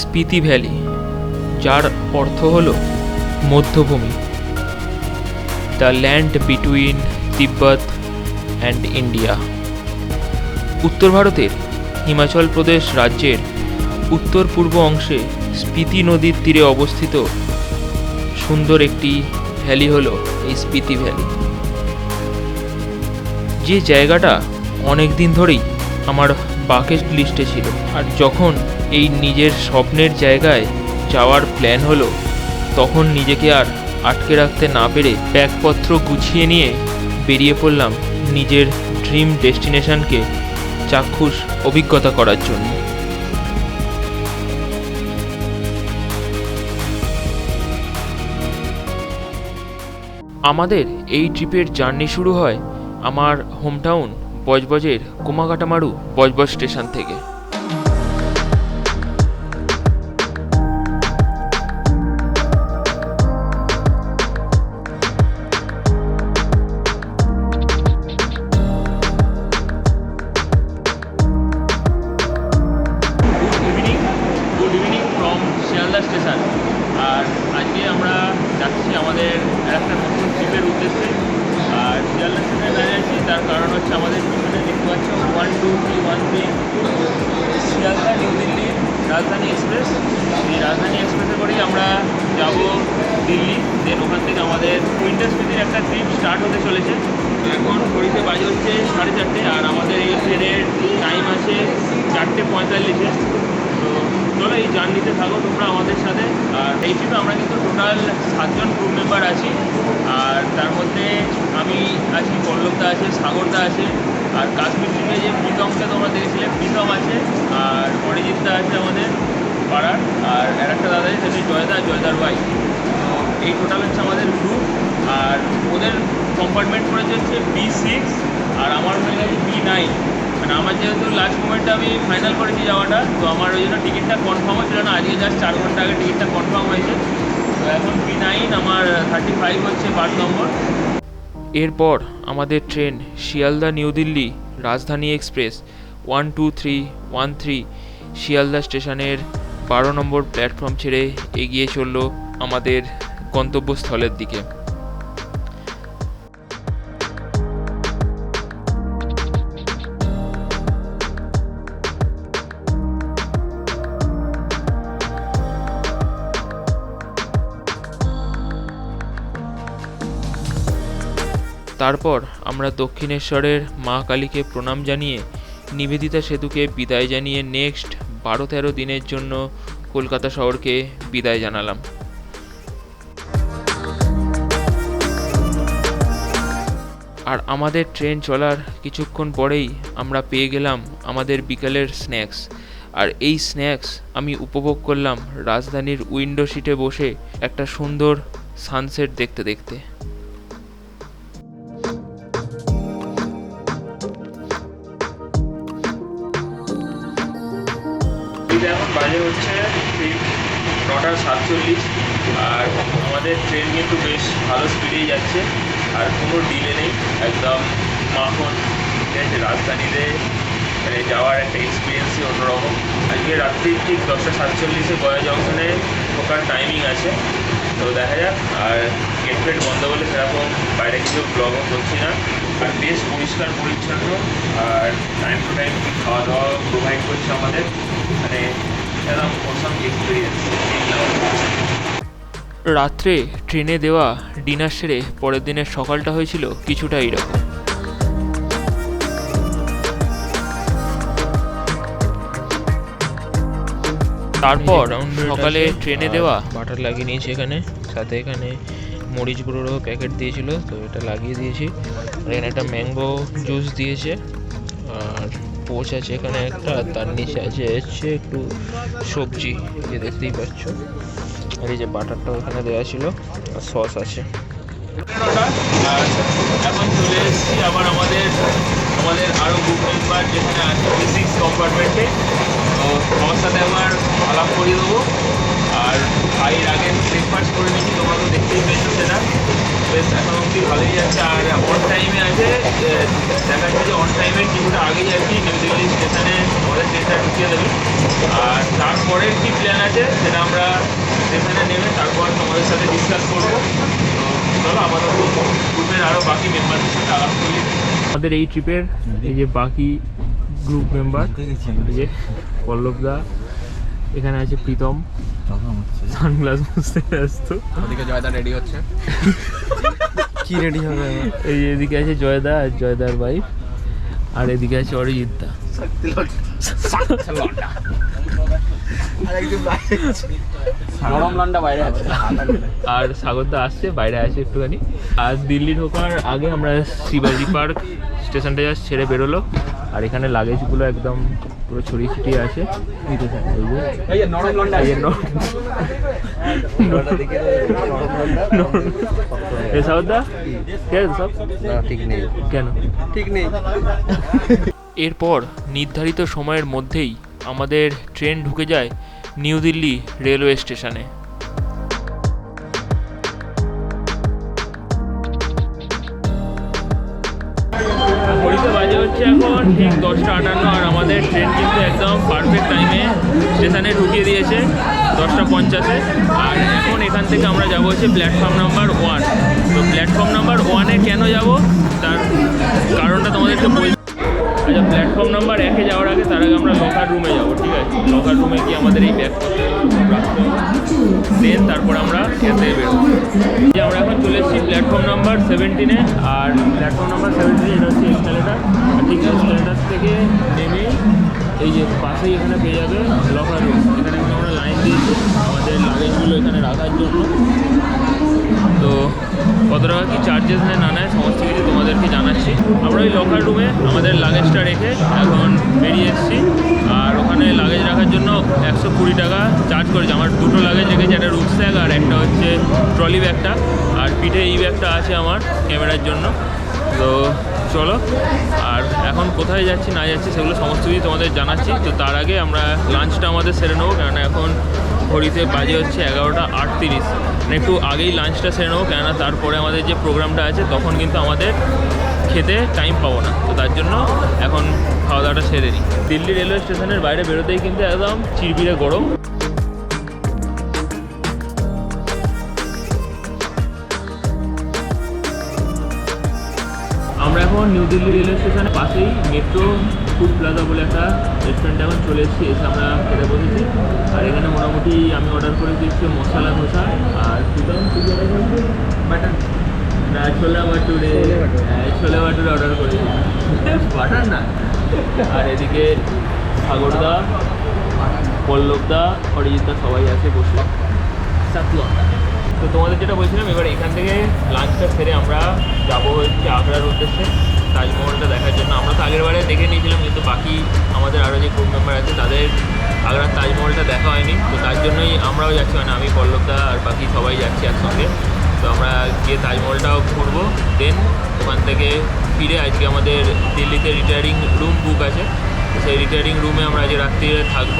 Spiti valley, যার অর্থ হল মধ্যভূমি। The land between Tibet and India. উত্তর ভারতের হিমাচল প্রদেশ রাজ্যের উত্তর পূর্ব অংশে স্পিতি নদীর তীরে অবস্থিত সুন্দর একটি ভ্যালি হল এই স্পিতি ভ্যালি। যে জায়গাটা অনেক দিন ধরেই আমার বাকেট লিস্টে ছিল, আর যখন এই নিজের স্বপ্নের জায়গায় যাওয়ার প্ল্যান হলো, তখন নিজেকে আর আটকে রাখতে না পেরে ব্যাগপত্র গুছিয়ে নিয়ে বেরিয়ে পড়লাম নিজের ড্রিম ডেস্টিনেশনকে চাক্ষুষ অভিজ্ঞতা করার জন্য। আমাদের এই ট্রিপের জার্নি শুরু হয় আমার হোমটাউন বজবজের কুমাকাটামারু বজবজ স্টেশন থেকে। দেন। ওখান থেকে আমাদের উইন্টার স্মৃতির একটা ট্রিপ স্টার্ট হতে চলেছে। এখন ঘড়িতে বাজে হচ্ছে সাড়ে চারটে, আর আমাদের এই ট্রেনের টাইম আছে চারটে পঁয়তাল্লিশে। তো চলো এই জার্নিতে থাকো তোমরা আমাদের সাথে। আর এই ট্রিপে আমরা কিন্তু টোটাল সাতজন গ্রুপ মেম্বার আছি। আর তার মধ্যে আমি আছি, পল্লবদা আছে, সাগরদা আছে, আর কাশ্মীর ট্রিপে যে প্রীতমকে তোমরা দেখেছিলে, প্রীতম আছে, আর অরিজিৎদা আছে আমাদের পাড়ার, আর একটা দাদা আছে সেটি জয়দা, জয়দার ভাই। এই টোটাল হচ্ছে আমাদের গ্রুপ আর ওদের কম্পার্টমেন্ট পড়েছে হচ্ছে বি সিক্স আর আমার হয়ে গেছে বি নাইন মানে আমার যেহেতু লাস্ট মোমেন্টে আমি ফাইনাল করেছি যাওয়াটা, তো আমার ওই জন্য টিকিটটা কনফার্মও ছিল না। আজকে জাস্ট চার ঘণ্টা আগে টিকিটটা কনফার্ম হয়েছে। তো এখন বি নাইন আমার থার্টি ফাইভ হচ্ছে বার্থ নম্বর। এরপর আমাদের train Sealdah New Delhi, Rajdhani express one two three one three Sealdah স্টেশনের বারো নম্বর প্ল্যাটফর্ম ছেড়ে এগিয়ে চলল আমাদের গন্তব্যস্থলের দিকে। তারপর আমরা দক্ষিণেশ্বরের মা কালীকে প্রণাম জানিয়ে নিবেদিতা সেতুকে বিদায় জানিয়ে নেক্সট বারো তেরো দিনের জন্য কলকাতা শহরকে বিদায় জানালাম। আর আমাদের ট্রেন চলার কিছুক্ষণ পরেই আমরা পেয়ে গেলাম আমাদের বিকালের স্ন্যাক্স। আর এই স্ন্যাক্স আমি উপভোগ করলাম রাজধানীর উইন্ডো সিটে বসে একটা সুন্দর সানসেট দেখতে দেখতে। বাজে হচ্ছে ঠিক নটা সাতচল্লিশ, আর আমাদের ট্রেন কিন্তু বেশ ভালো স্পিডেই যাচ্ছে। আর কোনো ডিলে নেই। একদম মাখন ট্রেন রাজধানীতে মানে যাওয়ার একটা এক্সপিরিয়েন্সই অন্যরকম। আজকে রাত্রি ঠিক দশটা সাতচল্লিশে গয়া জংশনে ঢোকার টাইমিং আছে। তো দেখা যাক, আর গেট ফেট বন্ধ বলে সেরকম বাইরে কিছু ব্লগও করছি না। আর বেশ পরিষ্কার, পরিচ্ছন্ন, আর টাইম টু টাইম খাওয়া দাওয়া প্রোভাইড করছে আমাদের। মানে একদম অসাম এক্সপিরিয়েন্স রাত্রে ট্রেনে দেওয়া ডিনার সেরে পরের দিনের সকালটা হয়েছিল কিছুটা এরকম। তারপর সকালে ট্রেনে দেওয়া বাটার লাগিয়ে নিয়েছি এখানে। সাথে এখানে মরিচ গুঁড়োরও প্যাকেট দিয়েছিল তো এটা লাগিয়ে দিয়েছি। আর এখানে একটা ম্যাঙ্গো জুস দিয়েছে। আর পোচ আছে এখানে একটা তার নিচে আছে হচ্ছে একটু সবজি যে দেখতেই পাচ্ছ। আর এই যে বাটারটা ওখানে দেওয়া ছিল, আর সস আছে। আর এখন চলে এসেছি আবার আমাদের আমাদের আরও গ্রুপ মেম্বার যেখানে আছে ফিজিক্স কম্পার্টমেন্টে তো তোমার সাথে আমার আলাপ করিয়ে দেবো। আর ভাইয়ের আগে ব্রেকফাস্ট করে নিয়েছি তোমরা তো দেখতেই পেয়েছ সেটা। বেশ এখন অব্দি ভালোই যাচ্ছে। আর অন টাইমে আছে দেখা যাচ্ছে যে অন টাইমে কিছুটা আগেই আর কি নিউ দিল্লি স্টেশনে আমাদের ট্রেনটা ঢুকিয়ে দেবে। আর তারপরের কি প্ল্যান আছে সেটা আমরা স্টেশনে নেমে তারপর তোমাদের সাথে ডিসকাস করব। তো চলো আপাতত গ্রুপের আরও বাকি মেম্বারদের সাথে আলাপ করি। আমাদের এই ট্রিপের এই যে বাকি গ্রুপ মেম্বার এই যে পল্লবদা এখানে আছে প্রীতম সানগ্লাস বুঝতে ব্যস্ত। ওদিকে জয়দা রেডি হচ্ছে। কি রেডি হবে এই এদিকে আছে জয়দা আর জয়দার ওয়াইফ আর এদিকে আছে অরিজিৎ দা গরম লন্ডা বাইরে আছে। আর সাগরদা আসছে বাইরে আছে একটুখানি। আর দিল্লি ঢোকার আগে আমরা শিবাজি পার্ক স্টেশনটা জাস্ট ছেড়ে বেরোলো। আর এখানে লাগেজগুলো একদম পুরো ছড়িয়ে ছিটিয়ে আছে। কে সব? ঠিক নেই। কেন? ঠিক নেই। এরপর নির্ধারিত সময়ের মধ্যেই আমাদের ট্রেন ঢুকে যায় নিউ দিল্লি রেলওয়ে স্টেশনে। হচ্ছে এখন ঠিক দশটা আটান্ন আর আমাদের ট্রেন কিন্তু একদম পারফেক্ট টাইমে স্টেশনে ঢুকিয়ে দিয়েছে দশটা পঞ্চাশে। আর এখন এখান থেকে আমরা যাব হচ্ছে প্ল্যাটফর্ম নাম্বার ওয়ান তো প্ল্যাটফর্ম নাম্বার ওয়ানে কেন যাব? তার কারণটা তোমাদেরকে বল আচ্ছা প্ল্যাটফর্ম নাম্বার একে যাওয়ার আগে তার আগে আমরা লকার রুমে যাব, ঠিক আছে? লকার রুমে গিয়ে আমাদের এই সব রাখতে দেন তারপর আমরা খেতে বেরোবো। যে আমরা এখন চলে এসেছি প্ল্যাটফর্ম নাম্বার সেভেন্টিনে আর প্ল্যাটফর্ম নাম্বার সেভেন্টিনে এটা হচ্ছে ঠিক এসকালেটার থেকে নেমে এই যে পাশেই এখানে পেয়ে যাবে লকার রুম এখানে এখন আমরা লাইন দিয়েছি আমাদের লাগেজগুলো এখানে রাখার জন্য। তো কত টাকা কি চার্জেস নেয় না নেয় সমস্ত কিছু তোমাদেরকে জানাচ্ছি। আমরা ওই লকার রুমে আমাদের লাগেজটা রেখে এখন বেরিয়ে এসেছি। আর ওখানে লাগেজ রাখার জন্য একশো কুড়ি টাকা চার্জ করেছে। আমার দুটো লাগেজ রেখেছি, একটা রুক্স ব্যাগ আর একটা হচ্ছে ট্রলি ব্যাগটা আর পিঠে এই ব্যাগটা আছে আমার ক্যামেরার জন্য। তো চলো। আর এখন কোথায় যাচ্ছি, না যাচ্ছি, সেগুলো সমস্ত কিছু তোমাদের জানাচ্ছি। তো তার আগে আমরা লাঞ্চটা আমাদের সেরে নেব, কেননা এখন ঘড়িতে বাজে হচ্ছে এগারোটা আটত্রিশ। মানে একটু আগেই লাঞ্চটা সেরে নেব, কেননা তারপরে আমাদের যে প্রোগ্রামটা আছে, তখন কিন্তু আমাদের খেতে টাইম পাবো না। তো তার জন্য এখন খাওয়া দাওয়াটা সেরে নিই। দিল্লি রেলওয়ে স্টেশনের বাইরে বেরোতেই কিন্তু একদম চিরবিরে গরম। এখন নিউ দিল্লি রেলওয়ে স্টেশনের পাশেই মেট্রো ফুড প্লাজা বলে একটা রেস্টুরেন্টে এখন চলে এসেছি এসে আমরা খেতে বসেছি। আর এখানে মোটামুটি আমি অর্ডার করে দিচ্ছি মশলা ধোসা আর বাটার না ছোলা বাটুরে হ্যাঁ, ছোলা বাটুরে অর্ডার করেছি। বাটার না। আর এদিকে সাগরদা পল্লবদা অরিজিৎদা সবাই আছে বসে। সাতলতা তো তোমাদের যেটা বলছিলাম, এবার এখান থেকে লাঞ্চটা সেরে আমরা যাব হচ্ছে আগ্রার উদ্দেশ্যে, তাজমহলটা দেখার জন্য। আমরা তো আগের বারে দেখে নিয়েছিলাম, কিন্তু বাকি আমাদের আরও যে গ্রুপ মেম্বার আছে, তাদের আগ্রার তাজমহলটা দেখা হয়নি। তো তার জন্যই আমরাও যাচ্ছি মানে আমি, পল্লবদা আর বাকি সবাই যাচ্ছি একসঙ্গে। তো আমরা গিয়ে তাজমহলটাও ঘুরবো। দেন ওখান থেকে ফিরে আজকে আমাদের দিল্লিতে রিটায়ারিং রুম বুক আছে। সেই রিটায়ারিং রুমে আমরা আজকে রাত্রিরে থাকব।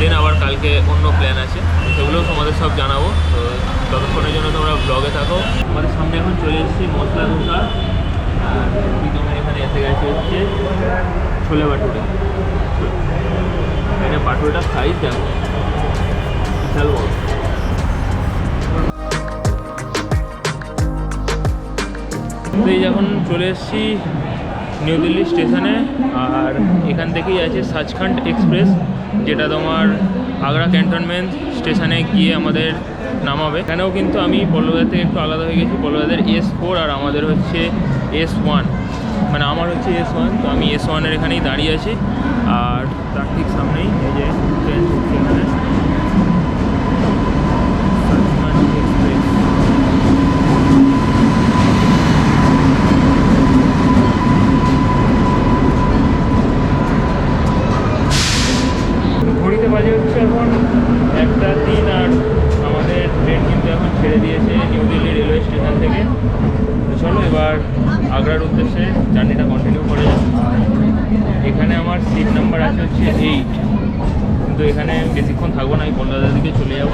দেন আবার কালকে অন্য প্ল্যান আছে। সেগুলোও তোমাদের সব জানাব। তো ততক্ষণের জন্য তোমরা ব্লগে থাকো। আমাদের সামনে এখন চলে এসেছি মশলা ধোসা আর প্রীতমের এখানে এসে গেছে হচ্ছে ছোলে বাটুরে এখানে বাটুরেটার সাইজ দেখো। বিশাল বড়। এই যখন চলে এসেছি নিউ দিল্লি স্টেশনে আর এখান থেকেই আছে সাচখান্ড এক্সপ্রেস যেটা তোমার আগ্রা ক্যান্টনমেন্ট স্টেশনে গিয়ে আমাদের নামাবে। এখানেও কিন্তু আমি পল্লবদার থেকে একটু আলাদা হয়ে গেছি পল্লবদার এস ফোর আর আমাদের হচ্ছে এস ওয়ান মানে আমার হচ্ছে এস ওয়ান তো আমি এস ওয়ানের এখানেই দাঁড়িয়ে আছি। আর তার ঠিক সামনেই এই যে ট্রেন ঢুকছে এখানে সাচখান্ড এক্সপ্রেস ঘড়িতে বাজে হচ্ছে এখন একটা তিন আর আমাদের ট্রেন কিন্তু এখন ছেড়ে দিয়েছে নিউ দিল্লি রেলওয়ে স্টেশন থেকে তো চলো এবার আগ্রার উদ্দেশ্যে জার্নিটা কন্টিনিউ করে যাই। আর এখানে আমার সিট নাম্বার আছে হচ্ছে এইট কিন্তু এখানে এখানে বেশিক্ষণ থাকব না আমি কলকাতার দিকে চলে যাব।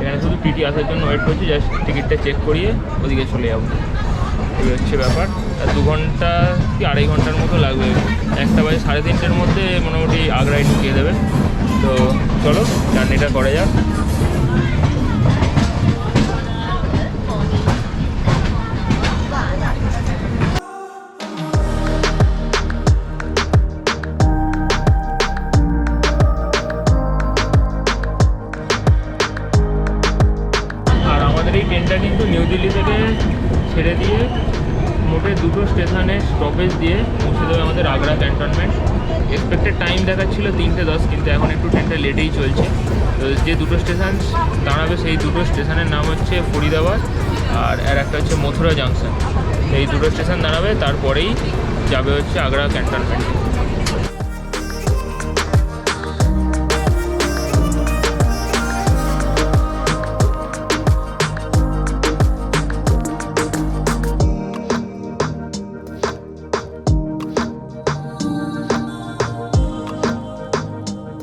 এখানে শুধু টিটি আসার জন্য ওয়েট করছি জাস্ট টিকিটটা চেক করিয়ে ওদিকে চলে যাব। এই হচ্ছে ব্যাপার। আর দু ঘণ্টা কি আড়াই ঘণ্টার মতো লাগবে? একটা বাজে সাড়ে তিনটের মধ্যে মোটামুটি আগ্রায় ঢুকিয়ে দেবে। তো চলো জার্নিটা করা যাক। আর আর একটা হচ্ছে মথুরা জাংশন এই দুটো স্টেশন দাঁড়াবে, তারপরেই যাবে হচ্ছে আগ্রা ক্যান্টনমেন্ট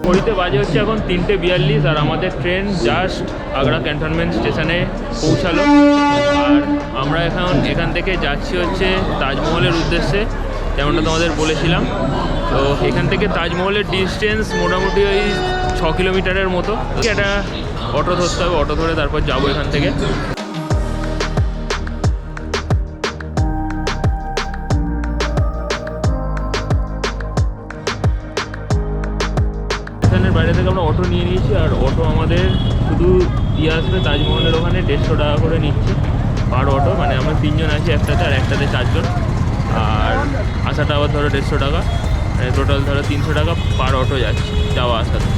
ঘড়িতে বাজে হচ্ছে এখন তিনটে বিয়াল্লিশ, আর আমাদের ট্রেন জাস্ট আগ্রা ক্যান্টনমেন্ট স্টেশনে পৌঁছালো। আর আমরা এখন এখান থেকে যাচ্ছি হচ্ছে তাজমহলের উদ্দেশ্যে, যেমনটা তোমাদের বলেছিলাম। তো এখান থেকে তাজমহলের ডিস্টেন্স মোটামুটি ওই ছ কিলোমিটারের মতো। একটা অটো ধরতে হবে, অটো ধরে তারপর যাব এখান থেকে। বাইরে থেকে আমরা অটো নিয়ে নিয়েছি, আর অটো আমাদের দিয়ে আসবে, তাজমহলের ওখানে দেড়শো টাকা করে নিচ্ছে পার অটো মানে আমরা তিনজন আছি একটাতে আর একটাতে চারজন। আর আসাটা আবার ধরো দেড়শো টাকা। মানে টোটাল ধরো তিনশো টাকা পার অটো যাচ্ছে যাওয়া আসাতে।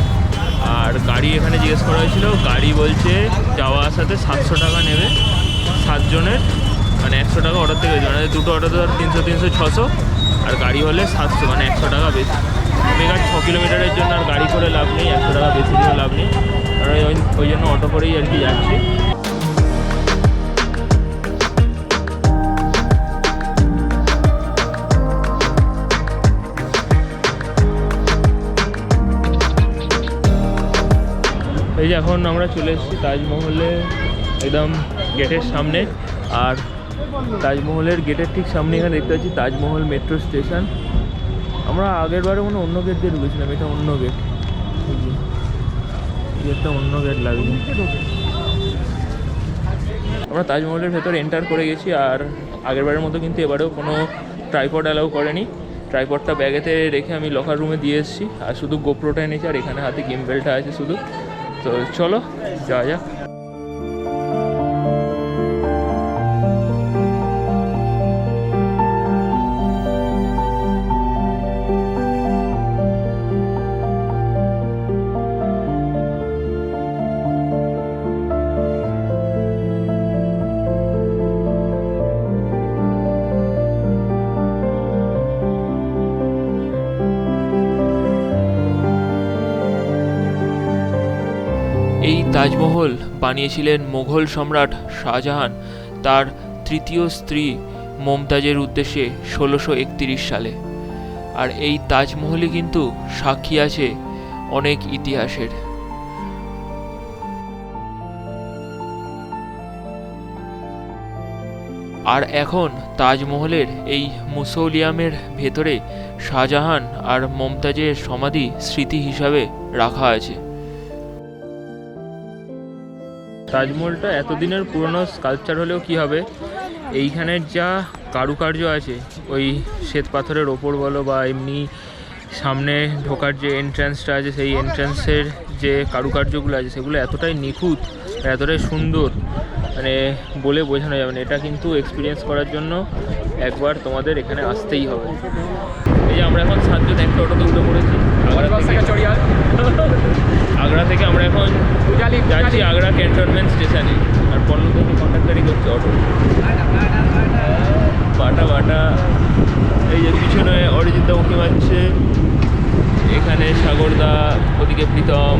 আর গাড়ি এখানে জিজ্ঞেস করা হয়েছিল, গাড়ি বলছে যাওয়া আসাতে সাতশো টাকা নেবে সাতজনের। মানে একশো টাকা অর্ডার থেকে মানে দুটো অটোতে ধর তিনশো তিনশো, ছশো। আর গাড়ি হলে সাতশো মানে একশো টাকা বেশি। বেকার ছ কিলোমিটারের জন্য আর গাড়ি করে লাভ নেই, একশো টাকা বেশি দিয়ে লাভ নেই। আর ওই- ওই জন্য অটো করেই আর কি যাচ্ছি। এই যে এখন আমরা চলে এসেছি তাজমহলে, একদম গেটের সামনে। আর তাজমহলের গেটের ঠিক সামনে এখানে দেখতে পাচ্ছি তাজমহল মেট্রো স্টেশন। আমরা আগের বারে মনে অন্য গেট দিয়ে ঢুকেছিলাম, এটা অন্য গেট গেটটা অন্য গেট লাগবে আমরা তাজমহলের ভেতর এন্টার করে গেছি আর আগের বারের মতো কিন্তু এবারেও কোনো ট্রাইপড অ্যালাউ করেনি। ট্রাইপডটা ব্যাগেতে রেখে আমি লকার রুমে দিয়ে এসেছি। আর শুধু গোপ্রোটা এনেছি আর এখানে হাতে গিম্বেলটা আছে শুধু। তো চলো, যাওয়া যাক। তাজমহল বানিয়েছিলেন মুঘল সম্রাট শাহজাহান। তার তৃতীয় স্ত্রী মমতাজের উদ্দেশ্যে ষোলোশো একতিরিশ সালে। আর এই তাজমহলই কিন্তু সাক্ষী আছে অনেক ইতিহাসের। আর এখন তাজমহলের এই মুসৌলিয়ামের ভেতরে শাহজাহান আর মমতাজের সমাধি স্মৃতি হিসাবে রাখা আছে। তাজমহলটা এতদিনের পুরনো স্কাল্পচার হলেও কি হবে? এইখানের যা কারুকার্য আছে ওই শ্বেত পাথরের ওপর বলো বা এমনি সামনে ঢোকার যে এন্ট্রান্সটা আছে সেই এন্ট্রান্সের যে কারুকার্যগুলো আছে সেগুলো এতটাই নিখুঁত এতটাই সুন্দর। মানে বলে বোঝানো যাবে না। এটা কিন্তু এক্সপিরিয়েন্স করার জন্য একবার তোমাদের এখানে আসতেই হবে। এই যে আমরা এখন সাতজন একটা অটোতে উঠে পড়েছি। আগ্রা থেকে আমরা এখন যাচ্ছি আগ্রা ক্যান্টনমেন্ট স্টেশনে। আর পল্লব থেকে কন্ট্রাক্টারি করছে অটো বাটা বাটা। এই যে পিছনে অরিজিৎ উঁকি মারছে। এখানে সাগরদা ওদিকে প্রীতম।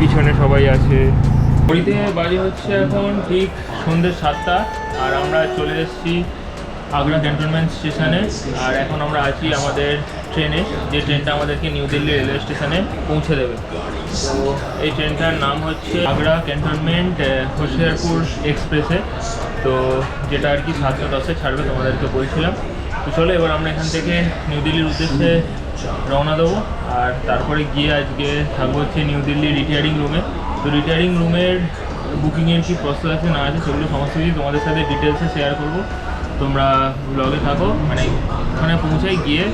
পিছনে সবাই আছে। বাজে হচ্ছে এখন ঠিক সন্ধ্যে সাতটা। আর আমরা চলে এসেছি আগ্রা ক্যান্টনমেন্ট স্টেশনে। আর এখন আমরা আছি আমাদের ট্রেনে। যে ট্রেনটা আমাদেরকে নিউ দিল্লি রেলওয়ে স্টেশনে পৌঁছে দেবে। তো এই ট্রেনটার নাম হচ্ছে আগ্রা ক্যান্টনমেন্ট হোশিয়ারপুর এক্সপ্রেসে। তো যেটা আর কি সাতটা দশে ছাড়বে তোমাদেরকে বলছিলাম। তো চলো, এবার আমরা এখান থেকে নিউ দিল্লির উদ্দেশ্যে রওনা দেবো। আর তারপরে গিয়ে আজকে থাকব হচ্ছে নিউ দিল্লি রিটায়ারিং রুমে। তো রিটায়ারিং রুমের বুকিংয়ের কী প্রসেস আছে না আছে সেগুলো সমস্ত কিছু তোমাদের সাথে ডিটেলসে শেয়ার করব। তোমরা ব্লগে থাকো মানে ওখানে পৌঁছাই গিয়ে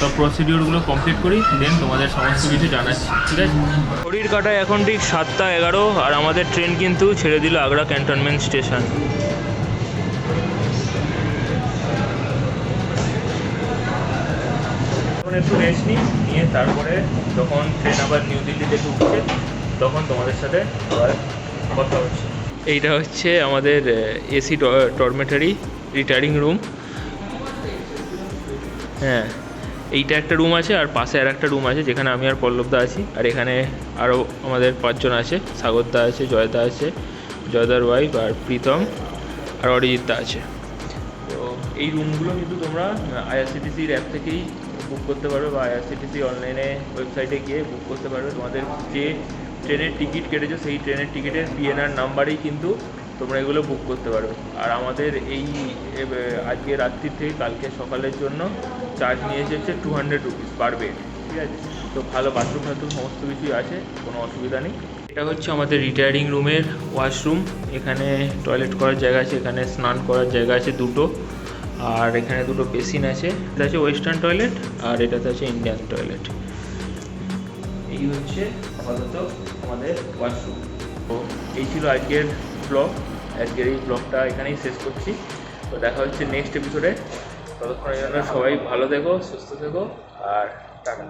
সব প্রসিডিওরগুলো কমপ্লিট করি দেন তোমাদের সমস্ত কিছু জানাচ্ছি, ঠিক আছে? ঘড়ির কাটায় এখন ঠিক সাতটা এগারো, আর আমাদের ট্রেন কিন্তু ছেড়ে দিল আগ্রা ক্যান্টনমেন্ট স্টেশন একটু রেস্ট নিই, নিয়ে তারপরে যখন ট্রেন আবার নিউ দিল্লি থেকে উঠছে তখন তোমাদের সাথে আবার কথা হচ্ছে। এইটা হচ্ছে আমাদের এসি টরমেটারি রিটায়ারিং রুম হ্যাঁ এইটা একটা রুম আছে আর পাশে আর একটা রুম আছে, যেখানে আমি আর পল্লবদা আছি। আর এখানে আরও আমাদের পাঁচজন আছে সাগরদা আছে জয়দা আছে জয়দার ওয়াইফ আর প্রীতম আর অরিজিৎদা আছে। তো এই রুমগুলো কিন্তু তোমরা আইআরসিটিসির অ্যাপ থেকেই বুক করতে পারবে বা আইআরসিটিসি অনলাইনে ওয়েবসাইটে গিয়ে বুক করতে পারবে তোমাদের যে ট্রেনের টিকিট কেটেছো, সেই ট্রেনের টিকিটের পিএনআর নাম্বারেই কিন্তু তোমরা এগুলো বুক করতে পারবে আর আমাদের এই আজকে রাত্রির থেকে কালকে সকালের জন্য চার্জ নিয়েছে হচ্ছে two hundred rupees per bed ঠিক আছে? তো ভালো বাথরুম ফাথরুম সমস্ত কিছুই আছে, কোনো অসুবিধা নেই। এটা হচ্ছে আমাদের রিটায়ারিং রুমের ওয়াশরুম এখানে টয়লেট করার জায়গা আছে, এখানে স্নান করার জায়গা আছে দুটো। আর এখানে দুটো বেসিন আছে। এটা আছে ওয়েস্টার্ন টয়লেট আর এটাতে আছে ইন্ডিয়ান টয়লেট এই হচ্ছে আপাতত আমাদের ওয়াশরুম তো এই ছিল আজকের ব্লগ আজকের এই ব্লগটা এখানেই শেষ করছি। তো দেখা হচ্ছে নেক্সট এপিসোডে ততক্ষণের জন্য সবাই ভালো থেকো, সুস্থ থেকো, আর টাটা।